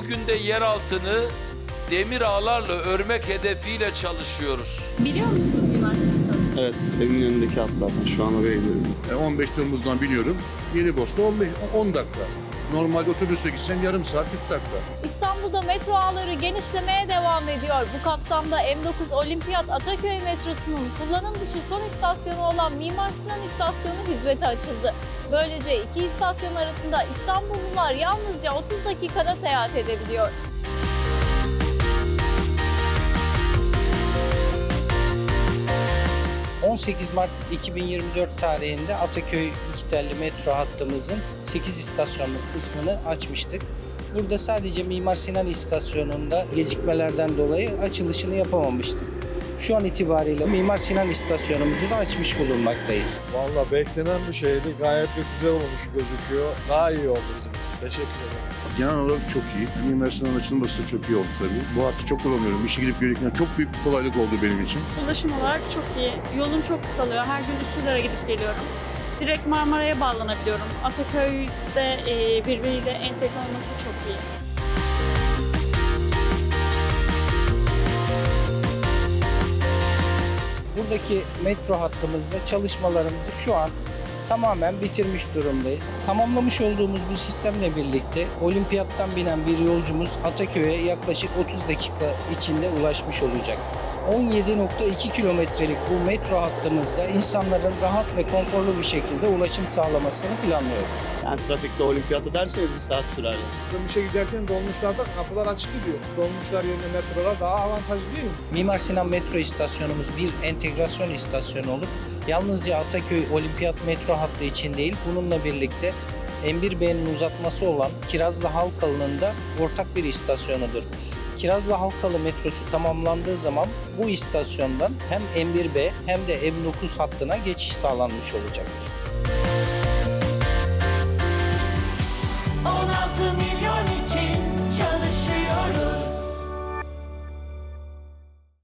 günde yer altını demir ağlarla örmek hedefiyle çalışıyoruz. Biliyor musunuz Mimar Sinan? Evet, evimin önündeki hat zaten. Şu an oraya gidiyorum. E, 15 Temmuz'dan biliyorum. Yeni Bosna 15 10 dakika. Normalde otobüsle gitsem yarım saat 40 dakika. İstanbul'da metro ağları genişlemeye devam ediyor. Bu kapsamda M9 Olimpiyat Ataköy metrosunun kullanım dışı son istasyonu olan Mimar Sinan İstasyonu hizmete açıldı. Böylece iki istasyon arasında İstanbullular yalnızca 30 dakikada seyahat edebiliyor. 18 Mart 2024 tarihinde Ataköy iki telli metro hattımızın 8 istasyonluk kısmını açmıştık. Burada sadece Mimar Sinan istasyonunda gecikmelerden dolayı açılışını yapamamıştık. Şu an itibariyle Mimar Sinan istasyonumuzu da açmış bulunmaktayız. Valla beklenen bir şeydi. Gayet de güzel olmuş gözüküyor. Daha iyi oldu bizim. Teşekkür ederim. Genel olarak çok iyi. Mimar Sinan açılması da çok iyi oldu tabii. Bu hattı çok kullanıyorum. İşe gidip gelirken çok büyük bir kolaylık oldu benim için. Ulaşım olarak çok iyi. Yolum çok kısalıyor. Her gün Üsküdar'a gidip geliyorum. Direkt Marmara'ya bağlanabiliyorum. Ataköy'de e, birbiriyle entegre olması çok iyi. Buradaki metro hattımızda çalışmalarımızı şu an tamamen bitirmiş durumdayız. Tamamlamış olduğumuz bu sistemle birlikte olimpiyattan binen bir yolcumuz Ataköy'e yaklaşık 30 dakika içinde ulaşmış olacak. 17.2 kilometrelik bu metro hattımızda insanların rahat ve konforlu bir şekilde ulaşım sağlamasını planlıyoruz. Yani trafikte olimpiyatı derseniz bir saat sürer. İşe giderken dolmuşlarda kapılar açık gidiyor. Dolmuşlar yerine metrolar daha avantajlı değil mi? Mimar Sinan metro istasyonumuz bir entegrasyon istasyonu olup yalnızca Ataköy Olimpiyat metro hattı için değil bununla birlikte M1B'nin uzatması olan Kirazlı Halkalı'nın da ortak bir istasyonudur. Kirazlı Halkalı metrosu tamamlandığı zaman bu istasyondan hem M1B hem de M9 hattına geçiş sağlanmış olacaktır.